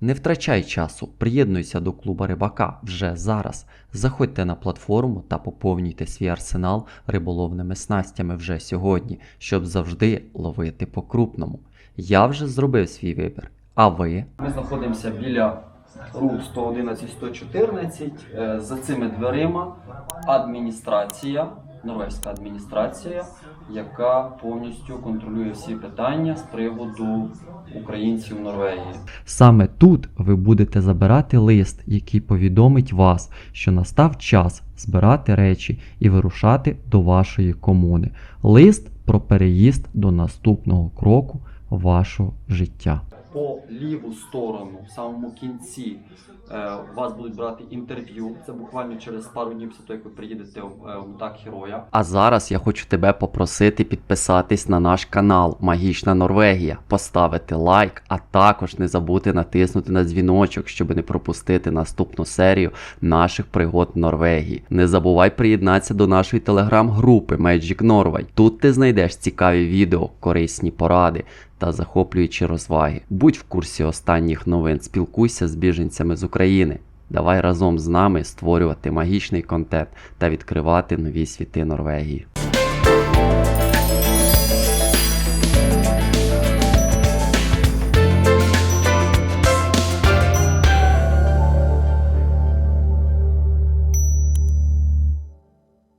Не втрачай часу, приєднуйся до клуба рибака вже зараз. Заходьте на платформу та поповнюйте свій арсенал риболовними снастями вже сьогодні, щоб завжди ловити по крупному. Я вже зробив свій вибір. А ви? Ми знаходимося біля рут 111-114. Е, За цими дверима адміністрація, норвезька адміністрація, яка повністю контролює всі питання з приводу українців Норвегії. Саме тут ви будете забирати лист, який повідомить вас, що настав час збирати речі і вирушати до вашої комуни. Лист про переїзд до наступного кроку вашого життя. По ліву сторону, в самому кінці, е, вас будуть брати інтерв'ю. Це буквально через пару днів після того, як ви приїдете в е, в МТАК Героя. А зараз я хочу тебе попросити підписатись на наш канал Магічна Норвегія, поставити лайк, а також не забути натиснути на дзвіночок, щоб не пропустити наступну серію наших пригод в Норвегії. Не забувай приєднатися до нашої телеграм-групи Magic Norway. Тут ти знайдеш цікаві відео, корисні поради та захоплюючі розваги. Будь в курсі останніх новин, спілкуйся з біженцями з України. Давай разом з нами створювати магічний контент та відкривати нові світи Норвегії.